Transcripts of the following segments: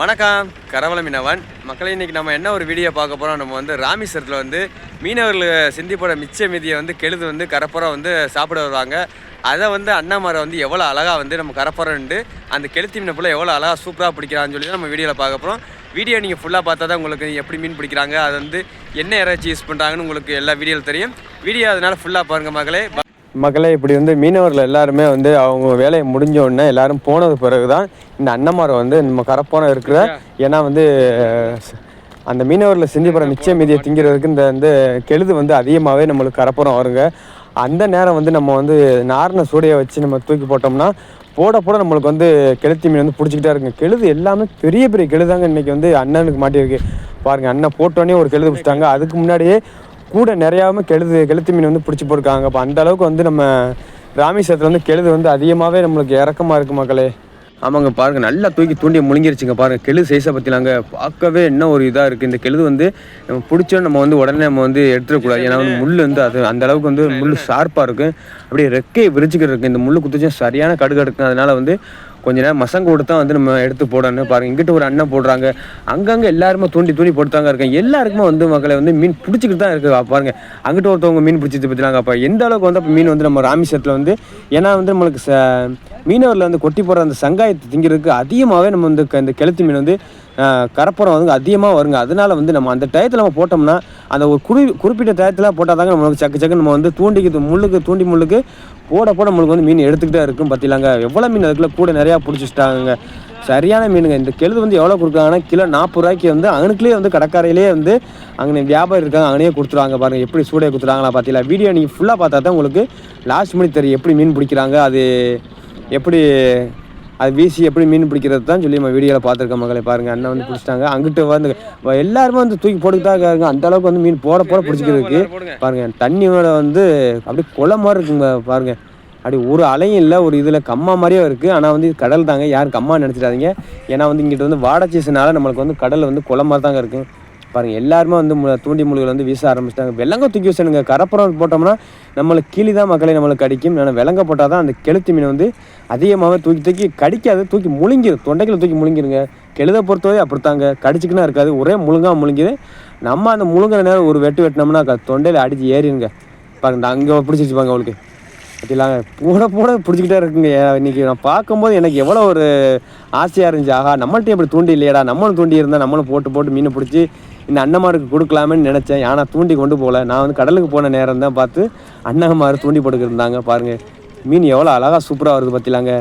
வணக்கம். கரவல மீனவன். மக்களை இன்றைக்கி நம்ம என்ன ஒரு வீடியோ பார்க்க போகிறோம் நம்ம வந்து ராமேஸ்வரத்தில் வந்து மீனவர்கள் சிந்திப்போட மிச்ச மீதியை வந்து கெழுது வந்து கரப்புறம் வந்து சாப்பிட வருவாங்க. அதை வந்து அண்ணாமரை வந்து எவ்வளோ அழகாக வந்து நம்ம கரப்புறம்ண்டு அந்த கெளுத்தி மீனை போல் எவ்வளோ அழகாக சூப்பராக பிடிக்கிறான்னு சொல்லி தான் நம்ம வீடியோவில் பார்க்க போகிறோம் வீடியோ நீங்கள் ஃபுல்லாக பார்த்தா தான் உங்களுக்கு எப்படி மீன் பிடிக்கிறாங்க அது வந்து என்ன இறைச்சி யூஸ் பண்ணுறாங்கன்னு உங்களுக்கு எல்லா வீடியோவில் தெரியும். வீடியோ அதனால் ஃபுல்லாக பாருங்கள் மகளே மக்களே இப்படி வந்து மீனவர்கள் எல்லாருமே வந்து அவங்க வேலையை முடிஞ்ச உடனே எல்லாரும் போனது பிறகு தான் இந்த அன்னமரம் வந்து நம்ம கரப்போனம் இருக்கிற ஏன்னா வந்து அந்த மீனவரில் செஞ்சு போகிற மிச்ச மீதியை திங்கிறதுக்கு இந்த வந்து கெழுது வந்து அதிகமாகவே நம்மளுக்கு கரப்புறம் வருங்க. அந்த நேரம் வந்து நம்ம வந்து நார்ன சூடையை வச்சு நம்ம தூக்கி போட்டோம்னா போட போட நம்மளுக்கு வந்து கெளுத்தி மீன் வந்து பிடிச்சிக்கிட்டே இருக்குங்க. கெழுது எல்லாமே பெரிய பெரிய கெழுதாங்க இன்னைக்கு வந்து அண்ணனுக்கு மாட்டியிருக்கு. பாருங்கள் அண்ணன் போட்டோன்னே ஒரு கெழுது பிடிச்சிட்டாங்க. அதுக்கு முன்னாடியே கூட நிறையாம கெழுது கெளுத்தி மீன் வந்து பிடிச்சி போயிருக்காங்க அப்போ அந்த அளவுக்கு வந்து நம்ம ராமேஸ்வரத்தில் வந்து கெழுது வந்து அதிகமாகவே நம்மளுக்கு இறக்கமாக இருக்கு மக்களே. ஆமாங்க பாருங்கள் நல்லா தூக்கி தூண்டி முழுங்கிருச்சுங்க பாருங்கள் கெழு சைஸை பற்றிலாங்க பார்க்கவே என்ன ஒரு இதாக இருக்குது இந்த கெழுது வந்து நம்ம பிடிச்சோம் நம்ம வந்து உடனே நம்ம வந்து எடுத்துடக்கூடாது ஏன்னா வந்து முள் வந்து அது அந்த அளவுக்கு வந்து முள் ஷார்ப்பாக இருக்கும் அப்படியே ரெக்கையை விரிச்சுக்கிட்டு இருக்குது இந்த முள் குத்துச்சும் சரியான கடுகு எடுக்கும் அதனால் வந்து கொஞ்ச நேரம் மசங்க கொடுத்தா வந்து நம்ம எடுத்து போடணும் பாருங்க. இங்கிட்ட ஒரு அண்ணன் போடுறாங்க. அங்கங்கே எல்லாருமே தூண்டி தூண்டி போட்டுதாங்க இருக்கேன் எல்லாருக்குமே வந்து மக்களை வந்து மீன் பிடிச்சிக்கிட்டு தான் இருக்குது பாருங்க. அங்கிட்ட ஒருத்தவங்க மீன் பிடிச்சிட்டு பற்றினாங்க அப்போ எந்த அளவுக்கு வந்து அப்போ மீன் வந்து நம்ம ராமேஸ்வரத்தில் வந்து ஏன்னா வந்து நம்மளுக்கு ச மீனவரில் வந்து கொட்டி போடுற அந்த சங்காயத்தை திங்கிறதுக்கு அதிகமாகவே நம்ம வந்து க- இந்த கெளுத்தி மீன் வந்து கரப்புறம் வந்து அதிகமாக வருங்க. அதனால வந்து நம்ம அந்த டயத்தில் நம்ம போட்டோம்னா அந்த ஒரு குறி குறிப்பிட்ட டயத்தில் போட்டால் தாங்க நம்மளுக்கு சக்கு சக்கு நம்ம வந்து தூண்டிக்கு முள்ளுக்கு தூண்டி முள்ளுக்கு போட போட நம்மளுக்கு வந்து மீன் எடுத்துக்கிட்டே இருக்கும் பார்த்திலாங்க எவ்வளோ மீன் அதுக்குள்ள கூட நிறையா பிடிச்சிட்டாங்க சரியான மீனுங்க. இந்த கெழுது வந்து எவ்வளோ கொடுக்குறாங்கன்னா கிலோ நாற்பது ரூபாய்க்கு வந்து அவனுக்குலேயே வந்து கடற்கரையிலே வந்து அங்கே வியாபாரம் இருக்காங்க. அங்கனே கொடுத்துருவாங்க பாருங்கள் எப்படி சூடே கொடுத்துறாங்களா பார்த்தீங்களா வீடியோ நீங்கள் ஃபுல்லாக பார்த்தா தான் உங்களுக்கு லாஸ்ட் மணி தெரியும். எப்படி மீன் பிடிக்கிறாங்க அது எப்படி அது வீசி எப்படி மீன் பிடிக்கிறது தான் சொல்லி நம்ம வீடியோவில் பார்த்துருக்கோம் மக்களை பாருங்கள் அண்ணன் வந்து பிடிச்சிட்டாங்க. அங்கிட்டு வந்து எல்லாருமே வந்து தூக்கி போட்டுக்கிட்டா இருக்காங்க. அந்த அளவுக்கு வந்து மீன் போட போட பிடிச்சிக்கிறதுக்கு. பாருங்க தண்ணியோட வந்து அப்படியே குளம் மாதிரி இருக்குங்க பாருங்க. அப்படி ஒரு அலையும் இல்லை ஒரு இதில் கம்மா மாதிரியே இருக்குது ஆனால் வந்து இது கடல் தாங்க. யாரும் கம்மா நினச்சிடாதீங்க. ஏன்னா வந்து இங்கிட்ட வந்து வாடை சீசனால நம்மளுக்கு வந்து கடல் வந்து குளம் மாதிரி தாங்க இருக்குது பாருங்கள் எல்லாருமே வந்து மு- தூண்டி முழுகள் வந்து வீச ஆரம்பிச்சிட்டாங்க. விலங்க தூக்கி வீசணுங்க. கரப்புறம் போட்டோம்னா நம்மளுக்கு கீழே தான் மக்களை நம்மளுக்கு கடிக்கும் ஆனால் வெள்ளங்க போட்டால் தான் அந்த கெளுத்தி மீன் வந்து அதிகமாகவே தூக்கி தூக்கி கடிக்காது தூக்கி முழுங்கிடும் தொண்டைக்குள்ள தூக்கி முழுங்கிருங்க. கெழுதை பொறுத்தவரை அப்படித்தாங்க. கடிச்சிக்கினா இருக்காது. ஒரே முழுங்கா முழுங்கிது. நம்ம அந்த முழுங்குற நேரம் ஒரு வெட்டு வெட்டினோம்னா தொண்டையில் அடித்து ஏறிடுங்க. பாருங்க அங்கே பிடிச்சிருச்சுப்பாங்க அவளுக்கு. பார்த்தீங்களாங்க பூட போட பிடிச்சிக்கிட்டே இருக்குங்க. இன்றைக்கி இன்னைக்கு நான் பார்க்கும்போது எனக்கு எவ்வளோ ஒரு ஆசையாக இருந்துச்சு. ஆஹா நம்மள்ட்ட இப்படி தூண்டி இல்லையடா. நம்மளும் தூண்டி இருந்தால் நம்மளும் போட்டு போட்டு மீனை பிடிச்சி இந்த அண்ணமாருக்கு கொடுக்கலாமேன்னு நினச்சேன். ஆனால் தூண்டி கொண்டு போகல. நான் வந்து கடலுக்கு போன நேரம் தான் பார்த்து அண்ணமார் தூண்டி போட்டுக்கிருந்தாங்க. பாருங்கள் மீன் எவ்வளோ அழகாக சூப்பராக வருது பார்த்திலாங்க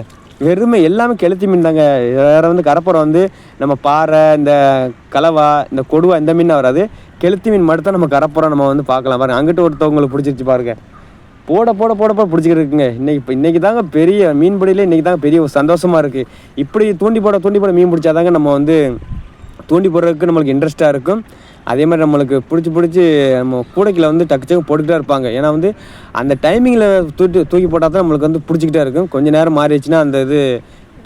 வெறுமை எல்லாமே கெளுத்தி மீன் தாங்க. வேறு வந்து கரப்புறம் வந்து நம்ம பாறை இந்த கலவா இந்த கொடுவா இந்த மீனாக வராது. கெளுத்தி மீன் மட்டும் தான் நம்ம கரப்புறம் நம்ம வந்து பார்க்கலாம். பாருங்க அங்கிட்ட ஒருத்தவங்களுக்கு பிடிச்சிருச்சு பாருங்கள் போட போட போட போட பிடிச்சிக்கிட்டு இருக்குங்க இன்னைக்கு இப்போ இன்றைக்கி தாங்க பெரிய மீன்பிடியில் இன்றைக்கி தாங்க பெரிய ஒரு இருக்குது இப்படி தூண்டி போட தூண்டி போட மீன் பிடிச்சாதாங்க நம்ம வந்து தூண்டி போடுறதுக்கு நம்மளுக்கு இன்ட்ரெஸ்ட்டாக இருக்கும். அதே மாதிரி நம்மளுக்கு பிடிச்சி பிடிச்சி நம்ம கூடைக்கில் வந்து டக்கு டக்கு போட்டுக்கிட்டே இருப்பாங்க. ஏன்னா வந்து அந்த டைமிங்கில் தூக்கி தூக்கி போட்டால் தான் நம்மளுக்கு வந்து பிடிச்சிக்கிட்டே இருக்கும். கொஞ்ச நேரம் மாறிடுச்சுன்னா அந்த இது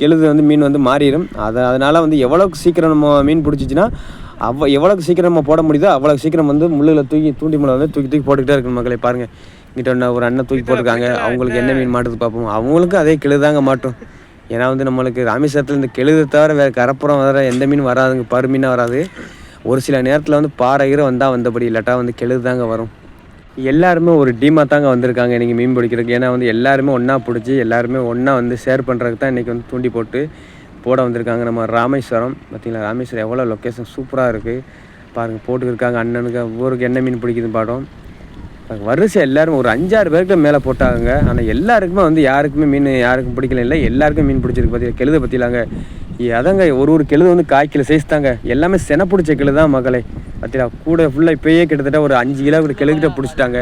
கெழுது வந்து மீன் வந்து மாறிடும். அதை அதனால் வந்து எவ்வளோக்கு சீக்கிரம் நம்ம மீன் பிடிச்சிச்சின்னா அவ்வளோ எவ்வளோக்கு சீக்கிரம் நம்ம போட முடியுதோ அவ்வளோ சீக்கிரம் வந்து முள்ளில் தூக்கி தூண்டி முள்ள வந்து தூக்கி தூக்கி போட்டுக்கிட்டே இருக்கணும் மக்களை பாருங்கள் இங்கிட்ட ஒன்று ஒரு அண்ணன் தூக்கி போட்டிருக்காங்க. அவங்களுக்கு என்ன மீன் மாட்டுது பார்ப்போம் அவங்களுக்கும் அதே கெழுதாங்க மாட்டும். ஏன்னா வந்து நம்மளுக்கு ராமேஸ்வரத்தில் இந்த கெழுதை தவிர வேறு கரப்புறம் வர எந்த மீன் வராதுங்க. பரு மீனாக வராது. ஒரு சில நேரத்தில் வந்து பாறை கீரை வந்தால் வந்தபடி இல்லாட்டா வந்து கெழுது தாங்க வரும். எல்லாருமே ஒரு டீமாக தாங்க வந்திருக்காங்க இன்றைக்கி மீன் பிடிக்கிறதுக்கு. ஏன்னா வந்து எல்லாருமே ஒன்றா பிடிச்சி எல்லாருமே ஒன்றா வந்து ஷேர் பண்ணுறதுக்கு தான் இன்றைக்கி வந்து தூண்டி போட்டு போட வந்திருக்காங்க. நம்ம ராமேஸ்வரம். பார்த்தீங்களா ராமேஸ்வரம் எவ்வளோ லொக்கேஷன் சூப்பராக இருக்குது பாருங்கள் போட்டுருக்காங்க அண்ணனுக்கு. ஊருக்கு என்ன மீன் பிடிக்குதுன்னு பாடம் வரிசை எல்லாரும் ஒரு அஞ்சாறு பேருக்கு மேலே போட்டாங்க. ஆனால் எல்லாருக்குமே வந்து யாருக்குமே மீன் யாருக்கும் பிடிக்கல. இல்லை எல்லாருக்கும் மீன் பிடிச்சிருக்கு பற்றி கெழுத பற்றிலாங்க அதாங்க ஒரு ஒரு கெழுது வந்து காய்க்கில சைஸ் தாங்க எல்லாமே செனை பிடிச்ச கெழு தான் மகளே. பார்த்தீங்களா கூட ஃபுல்லாக இப்போயே கிட்டத்தட்ட ஒரு அஞ்சு கிலோ ஒரு கெழுகிட்ட பிடிச்சிட்டாங்க.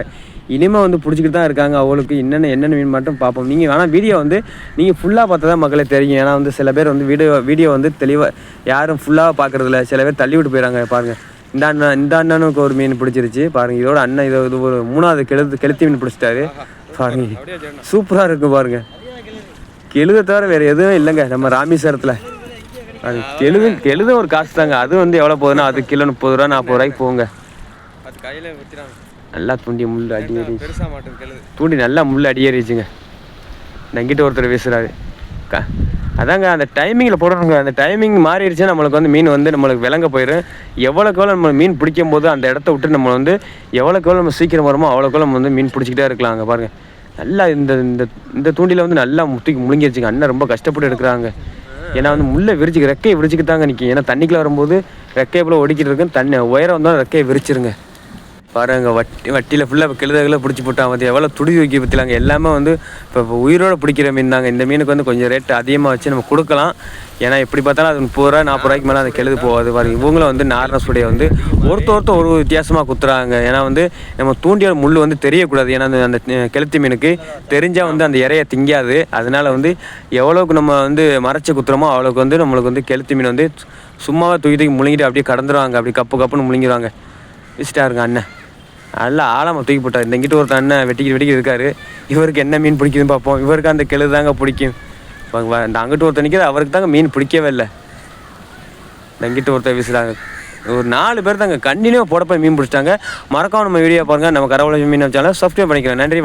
இனிமேல் வந்து பிடிச்சிக்கிட்டு தான் இருக்காங்க அவளுக்கு. என்னென்ன என்னென்ன மீன் மட்டும் பார்ப்போம் நீங்கள் ஆனால் வீடியோ வந்து நீங்கள் ஃபுல்லாக பார்த்தா தான் மக்களே தெரியும். ஏன்னா வந்து சில பேர் வந்து வீடியோ வீடியோ வந்து தெளிவாக யாரும் ஃபுல்லாக பார்க்குறதில்ல சில பேர் தள்ளி விட்டு போயிடறாங்க பாருங்கள் இந்த அண்ணன் இந்த அண்ணனுக்கு ஒரு மீன் பிடிச்சிருச்சு. பாருங்க இதோட அண்ணன் இது இது ஒரு மூணாவது கெழுத்து கெளுத்தி மீன் பிடிச்சிட்டாரு. பாருங்க. சூப்பராக இருக்கு பாருங்க. கெழுத தவிர வேற எதுவும் இல்லைங்க நம்ம ராமேஸ்வரத்தில். அது கெழுது கெழுத ஒரு காசு தாங்க. அது வந்து எவ்வளோ போகுதுன்னா அது கிலோ முப்பது ரூபா நாற்பது ரூபாய்க்கு விற்கிறாங்க நல்லா தூண்டி முள் அடி ஏறி பெருசா மாட்டும் கெழுது தூண்டி நல்லா முள் அடி ஏறிச்சுங்க இந்த இங்கிட்ட ஒருத்தர் க அதாங்க அந்த டைமிங்கில் போடணுங்க அந்த டைமிங் மாறிடுச்சு நம்மளுக்கு வந்து மீன் வந்து நம்மளுக்கு விளங்க போயிடும் எவ்வளோக்கு எவ்வளோ நம்ம மீன் பிடிக்கும் போது அந்த இடத்த விட்டு நம்ம வந்து எவ்வளோக்கு எவ்வளோ நம்ம சீக்கிரம் வருமோ அவ்வளோக்கு நம்ம வந்து மீன் பிடிச்சிக்கிட்டே இருக்கலாம் அங்கே பாருங்கள் நல்லா இந்த இந்த இந்த தூண்டில வந்து நல்லா முத்திக்கு முழுங்கிருச்சுங்க. அண்ணன் ரொம்ப கஷ்டப்பட்டு எடுக்கிறாங்க. ஏன்னா வந்து முள்ளை விரிச்சு ரெக்கையை விரிச்சுக்கு தாங்க நிற்கும் ஏன்னா தண்ணிக்குள்ள வரும்போது ரெக்கையை போல் ஒடிக்கிட்டு இருக்குன்னு தண்ணி உயரம் வந்தால் ரெக்கையை விரிச்சிருங்க. பாருங்க வட்டி வட்டியில் ஃபுல்லாக கெழுதகளை பிடிச்சி போட்டான் வந்து எவ்வளோ துடி வைக்க பற்றிலாங்க எல்லாமே வந்து இப்போ இப்போ உயிரோடு பிடிக்கிற மீன் தாங்க இந்த மீனுக்கு வந்து கொஞ்சம் ரேட்டு அதிகமாக வச்சு நம்ம கொடுக்கலாம். ஏன்னா எப்படி பார்த்தாலும் அது முப்பது ரூபா நாற்பது ரூபாய்க்கு மேலே அந்த கெழுது போகாது. பாருங்க இவங்களும் வந்து நார்னஸுடைய வந்து ஒருத்த ஒருத்தர் ஒரு வித்தியாசமாக குத்துறாங்க. ஏன்னா வந்து நம்ம தூண்டியோட முள் வந்து தெரியக்கூடாது. ஏன்னா அந்த அந்த கெளுத்தி மீனுக்கு தெரிஞ்சால் வந்து அந்த இறைய திங்காது. அதனால வந்து எவ்வளோக்கு நம்ம வந்து மறைச்சி குத்துறோமோ அவ்வளோக்கு வந்து நம்மளுக்கு வந்து கெளுத்தி மீன் வந்து சும்மாவாக தூக்கி தூக்கி முழுங்கிட்டு அப்படியே கடந்துருவாங்க. அப்படி கப்பு கப்புன்னு முழுங்கிடுவாங்க வச்சுட்டாருங்க அண்ணன்? நல்லா ஆழமாக தூக்கி போட்டார். இந்த இங்கிட்ட ஒருத்தர் அண்ணன் வெட்டிக்கிட்டு வெட்டிக்கிட்டு இருக்காரு. இவருக்கு என்ன மீன் பிடிக்குதுன்னு பார்ப்போம். இவருக்கு அந்த கெழு தாங்க பிடிக்கும். இந்த அங்கிட்டு ஒருத்தர் நிற்கிது அவருக்கு தாங்க மீன் பிடிக்கவே இல்லை. இந்த இங்கிட்ட ஒருத்தர் வீசுகிறாங்க ஒரு நாலு பேர் தாங்க கண்டினியூ போய் மீன் பிடிச்சிட்டாங்க. மறக்காம நம்ம வீடியோ பாருங்கள் நம்ம கரவளை மீன் வச்சாலும் சப்ஸ்கிரைப் பண்ணிக்கிறேன் நன்றி